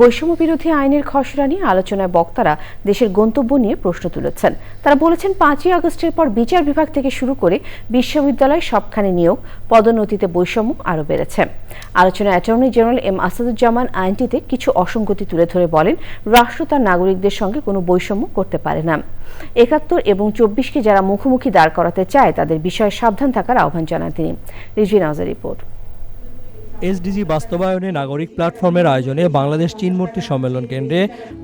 বৈষম্য বিরোধী আইনের খসড়া নিয়ে আলোচনায় বক্তারা দেশের গন্তব্য নিয়ে প্রশ্ন তুলেছেন। তারা বলেছেন, পাঁচই আগস্টের পর বিচার বিভাগ থেকে শুরু করে বিশ্ববিদ্যালয় সবখানে নিয়োগ, পদোন্নতিতে বৈষম্য আরও বেড়েছে। আলোচনায় অ্যাটর্নি জেনারেল এম আসাদুজ্জামান আইনটিতে কিছু অসঙ্গতি তুলে ধরে বলেন, রাষ্ট্র তার নাগরিকদের সঙ্গে কোনো বৈষম্য করতে পারে না। একাত্তর এবং চব্বিশকে যারা মুখোমুখি দাঁড় করাতে চায়, তাদের বিষয়ে সাবধান থাকার আহ্বান জানান তিনি। আজের রিপোর্ট। এসডিজি বাস্তবায়নে নাগরিক প্ল্যাটফর্মের আয়োজনে বাংলাদেশ চীনমূর্তি সম্মেলন কেন্দ্রে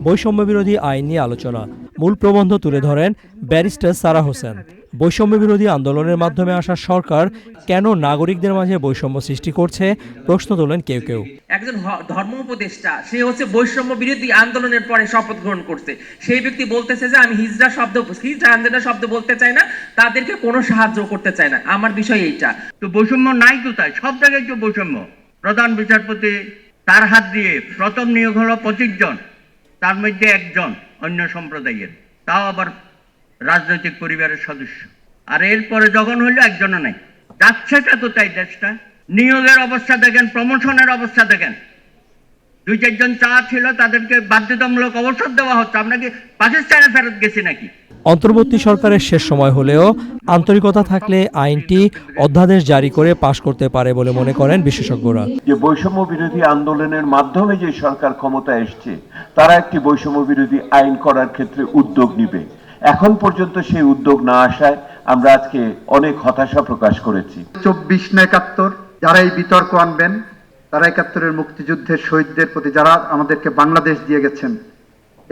বৈষম্য বিরোধী আইন নিয়ে আলোচনা। মূল প্রবন্ধ তুলে ধরেন ব্যারিস্টার সারা হোসেন। বৈষম্য বিরোধী আন্দোলনের মাধ্যমে আসা সরকার কেন নাগরিকদের মাঝে বৈষম্য সৃষ্টি করছে? প্রশ্ন তোলেন কেউ কেউ। একজন ধর্ম উপদেষ্টা সে হচ্ছে বৈষম্য বিরোধী আন্দোলনের পরে শপথ গ্রহণ করছে। সেই ব্যক্তি বলতেছে যে আমি হিজড়া শব্দ হিজড়া আন্দোলনের শব্দ বলতে চাই না তাদেরকে কোনো সাহায্য করতে চাই না। আমার বিষয় এইটা। তো বৈষম্য নাই কোথায়? সব জায়গায় তো বৈষম্য। প্রধান বিচারপতি তার হাত দিয়ে প্রথম নিয়োগ হলো পঁচিশ জন, তার মধ্যে একজন অন্য সম্প্রদায়ের। তাও আবার রাজনৈতিক পরিবারের সদস্য। আর এরপরে যখন হইল একজনও নাই। যাচ্ছেটা কোথায় দেশটা। নিয়োগের অবস্থা দেখেন, প্রমোশনের অবস্থা দেখেন। দুই চারজন চা ছিল, তাদেরকে বাধ্যতামূলক অবসর দেওয়া হচ্ছে। আমরা কি পাকিস্তানে ফেরত গেছি নাকি? অন্তর্বর্তী সরকারের শেষ সময় হলেও আন্তরিকতা থাকলে আইনটি অধ্যাদেশ জারি করে পাশ করতে পারে বলে মনে করেন বিশেষজ্ঞরা। যে বৈষম্য বিরোধী আন্দোলনের মাধ্যমে যে সরকার ক্ষমতা এসছে তারা একটি বৈষম্য বিরোধী আইন করার ক্ষেত্রে উদ্যোগ নিবে। এখন পর্যন্ত সেই উদ্যোগ না আসায় আমরা আজকে অনেক হতাশা প্রকাশ করেছি। চব্বিশ না একাত্তর যারা এই বিতর্ক আনবেন তারা একাত্তরের মুক্তিযুদ্ধের শহীদদের প্রতি যারা আমাদেরকে বাংলাদেশ দিয়ে গেছেন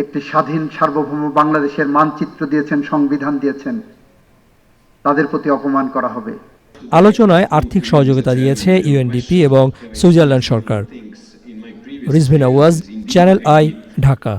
একটি স্বাধীন সার্বভৌম বাংলাদেশের মানচিত্র দিয়েছেন, সংবিধান দিয়েছেন। তাদের প্রতি অপমান করা হবে। আলোচনায় আর্থিক সহযোগিতা দিয়েছে ইউএনডিপি এবং সুইজারল্যান্ড সরকার। রিজভিন আওয়াজ চ্যানেল আই, ঢাকা।